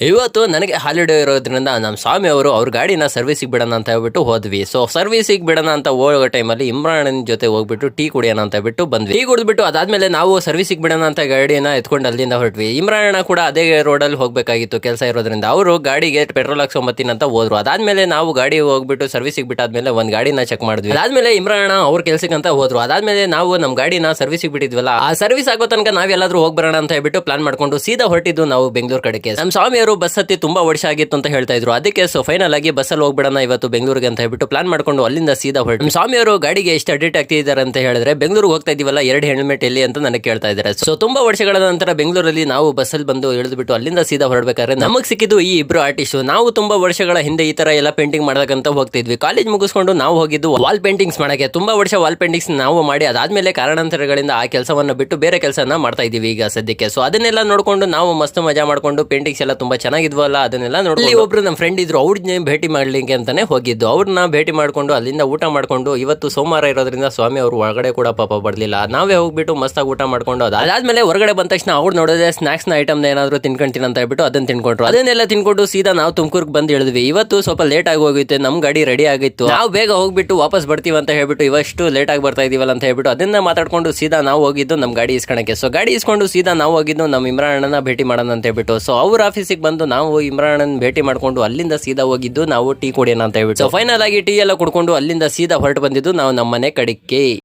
ಇವತ್ತು ನನಗೆ ಹಾಲಿಡೇ ಇರೋದ್ರಿಂದ ನಮ್ಮ ಸ್ವಾಮಿ ಅವರು ಅವ್ರ ಗಾಡಿನ ಸರ್ವಿಸಿಗೆ ಬಿಡೋಣ ಅಂತ ಹೇಳ್ಬಿಟ್ಟು ಹೋದ್ವಿ. ಸೊ ಸರ್ವಿಸಿಗೆ ಬಿಡೋಣ ಅಂತ ಹೋಗೋ ಟೈಮಲ್ಲಿ ಇಮ್ರಾನ್ ಜೊತೆ ಹೋಗ್ಬಿಟ್ಟು ಟೀ ಕುಡಿಯೋಣ ಅಂತ ಹೇಳ್ಬಿಟ್ಟು ಬಂದ್ವಿ. ಟೀ ಕುಡಿದ್ಬಿಟ್ಟು ಅದಾದ್ಮೇಲೆ ನಾವು ಸರ್ವಿಸಿಗೆ ಬಿಡೋಣ ಅಂತ ಗಾಡಿನ ಎತ್ಕೊಂಡು ಅಲ್ಲಿಂದ ಹೊರಟ್ವಿ. ಇಮ್ರಾನ್ ಕೂಡ ಅದೇ ರೋಡಲ್ಲಿ ಹೋಗಬೇಕಾಗಿತ್ತು ಕೆಲಸ ಇರೋದ್ರಿಂದ. ಅವರು ಗಾಡಿಗೆ ಪೆಟ್ರೋಲ್ ಹಾಕ್ಸ್ಕೊಂಬತ್ತೀನಿ ಅಂತ ಹೋದ್ರು. ಅದಾದ್ಮೇಲೆ ನಾವು ಗಾಡಿ ಹೋಗ್ಬಿಟ್ಟು ಸರ್ವಿಸಿಗೆ ಬಿಟ್ಟಾದ್ಮೇಲೆ ಒಂದು ಗಾಡಿನ ಚೆಕ್ ಮಾಡಿದ್ವಿ. ಅದಾದ್ಮೇಲೆ ಇಮ್ರಾನ್ ಅವ್ರ ಕೆಲ್ಸಕ್ಕೆ ಅಂತ ಹೋದ್ರು. ಅದಾದ್ಮೇಲೆ ನಾವು ನಮ್ಮ ಗಾಡಿನ ಸರ್ವಿಸಿಗೆ ಬಿಟ್ಟಿದ್ವಲ್ಲ, ಆ ಸರ್ವಿಸ್ ಆಗೋ ತನಕ ನಾವೆಲ್ಲಾದ್ರೂ ಹೋಗಿ ಬರೋಣ ಅಂತ ಹೇಳ್ಬಿಟ್ಟು ಪ್ಲಾನ್ ಮಾಡ್ಕೊಂಡು ಸೀದಾ ಹೊರಟಿದ್ದು ನಾವು ಬೆಂಗಳೂರು ಕಡೆಗೆ. ನಮ್ಮ ಸ್ವಾಮಿಯವರು ಬಸ್ ಹತ್ತಿ ತುಂಬಾ ವರ್ಷ ಆಗಿತ್ತು ಅಂತ ಹೇಳ್ತಾ ಇದ್ರು. ಅದಕ್ಕೆ ಸೊ ಫೈನಲ್ ಆಗಿ ಬಸ್ಸಲ್ಲಿ ಹೋಗ್ಬಿಡೋಣ ಇವತ್ತು ಬೆಂಗಳೂರಿಗೆ ಅಂತ ಹೇಳ್ಬಿಟ್ಟು ಪ್ಲಾನ್ ಮಾಡ್ಕೊಂಡು ಅಲ್ಲಿಂದ ಸೀದಾ ಹೊರಟು. ಸ್ವಾಮಿಯವರು ಗಾಡಿಗೆ ಎಷ್ಟು ಅಡಿಟ್ ಆಗ್ತಿದ್ದಾರೆ ಅಂತ ಹೇಳಿದ್ರೆ, ಬೆಂಗಳೂರಿಗೆ ಹೋಗ್ತಾ ಇದೀವಲ್ಲ ಎರಡು ಹೆಲ್ಮೆಟ್ ಎಲ್ಲಿ ಅಂತ ನನಗೆ ಕೇಳ್ತಾ ಇದ್ದಾರೆ. ಸೊ ತುಂಬಾ ವರ್ಷಗಳ ನಂತರ ಬೆಂಗಳೂರಲ್ಲಿ ನಾವು ಬಸ್ಸಲ್ಲಿ ಬಂದು ಇಳಿದ್ಬಿಟ್ಟು ಅಲ್ಲಿಂದ ಸೀದಾ ಹೊರಡ್ಬೇಕಾದ್ರೆ ನಮಗೆ ಸಿಕ್ಕಿದ್ದು ಈ ಇಬ್ರು ಆರ್ಟಿಸ್ಟ್ ನಾವು ತುಂಬಾ ವರ್ಷಗಳ ಹಿಂದೆ ಈ ತರ ಎಲ್ಲ ಪೇಂಟಿಂಗ್ ಮಾಡಕ್ಕಂತ ಹೋಗ್ತಿದ್ವಿ ಕಾಲೇಜ್ ಮುಗಿಸ್ಕೊಂಡು ನಾವು ಹೋಗಿದ್ದು ವಾಲ್ ಪೇಂಟಿಂಗ್ಸ್ ಮಾಡಕ್ಕೆ. ತುಂಬಾ ವರ್ಷ ವಾಲ್ ಪೇಂಟಿಂಗ್ಸ್ ನಾವು ಮಾಡಿ ಅದಾದ್ಮೇಲೆ ಕಾರಣಾಂತರಗಳಿಂದ ಆ ಕೆಲಸವನ್ನು ಬಿಟ್ಟು ಬೇರೆ ಕೆಲಸನ ಮಾಡ್ತಾ ಇದೀವಿ ಈಗ ಸದ್ಯಕ್ಕೆ. ಸೊ ಅದನ್ನೆಲ್ಲ ನೋಡ್ಕೊಂಡು ನಾವು ಮಸ್ತ್ ಮಜಾ ಮಾಡ್ಕೊಂಡು ಪೇಂಟಿಂಗ್ಸ್ ಎಲ್ಲ ತುಂಬಾ ಚೆನ್ನಾಗಿದ್ವಲ್ಲ, ಅದನ್ನೆಲ್ಲ ನೋಡಿ ಒಬ್ರು ನಮ್ಮ ಫ್ರೆಂಡ್ ಇದ್ರು ಅವ್ರನ್ನ ಭೇಟಿ ಮಾಡ್ಲಿಕ್ಕೆ ಅಂತಾನೆ ಹೋಗಿದ್ದು. ಅವ್ರನ್ನ ಭೇಟಿ ಮಾಡ್ಕೊಂಡು ಅಲ್ಲಿಂದ ಊಟ ಮಾಡ್ಕೊಂಡು ಇವತ್ತು ಸೋಮವಾರ ಇರೋದ್ರಿಂದ ಸ್ವಾಮಿ ಅವರು ಒಳಗಡೆ ಕೂಡ ಪಾಪ ಬರ್ಲಿಲ್ಲ. ನಾವೇ ಹೋಗ್ಬಿಟ್ಟು ಮಸ್ತಾಗಿ ಊಟ ಮಾಡ್ಕೊಂಡು ಅದ್- ಅದಾದ್ಮೇಲೆ ಹೊರಗಡೆ ಬಂದ ತಕ್ಷಣ ಅವ್ರು ನೋಡೋದೇ ಸ್ನಾಕ್ಸ್ನ ಐಟಮ್ ಏನಾದ್ರು ತಿನ್ಕೊಂತೀನಿ ಅಂತ ಹೇಳ್ಬಿಟ್ಟು ಅದನ್ನ ತಿನ್ಕೊಂಡ್ರು. ಅದನ್ನೆಲ್ಲ ತಿನ್ಕೊಂಡು ಸೀದಾ ನಾವು ತುಮಕೂರ್ಗೆ ಬಂದು ಇಳಿದ್ವಿ. ಇವತ್ತು ಸ್ವಲ್ಪ ಲೇಟ್ ಆಗಿ ಹೋಗಿತ್ತು, ನಮ್ ಗಾಡಿ ರೆಡಿ ಆಗಿತ್ತು. ನಾವು ಬೇಗ ಹೋಗ್ಬಿಟ್ಟು ವಾಪಸ್ ಬರ್ತೀವಿ ಅಂತ ಹೇಳ್ಬಿಟ್ಟು ಇವಷ್ಟು ಲೇಟ್ ಆಗಿ ಬರ್ತಾ ಇದೀವಲ್ಲ ಅಂತ ಹೇಳ್ಬಿಟ್ಟು ಅದನ್ನ ಮಾತಾಡ್ಕೊಂಡು ಸೀದಾ ನಾವು ಹೋಗಿದ್ದು ನಮ್ ಗಾಡಿ ಇಸ್ಕೊಳಕ್ಕೆ ಸೊ ಗಾಡಿ ಇಸ್ಕೊಂಡು ಸೀದಾ ನಾವು ಹೋಗಿದ್ದು ನಮ್ಮ ಇಮ್ರಾನ್ ಅಣ್ಣನ ಭೇಟಿ ಮಾಡೋಣ ಅಂತ ಹೇಳ್ಬಿಟ್ಟು. ಸೊ ಅವ್ರ ಆಫೀಸಿಗೆ ಬಂದು ನಾವು ಇಮ್ರಾನ್ ಭೇಟಿ ಮಾಡ್ಕೊಂಡು ಅಲ್ಲಿಂದ ಸೀದಾ ಹೋಗಿದ್ದು, ನಾವು ಟೀ ಕುಡಿಯೋಣ ಅಂತ ಹೇಳ್ಬಿಟ್ಟು. ಫೈನಲ್ ಆಗಿ ಟೀ ಎಲ್ಲ ಕುಡ್ಕೊಂಡು ಅಲ್ಲಿಂದ ಸೀದಾ ಹೊರಟು ಬಂದಿದ್ದು ನಾವು ನಮ್ಮ ಮನೆ ಕಡಿಕೆ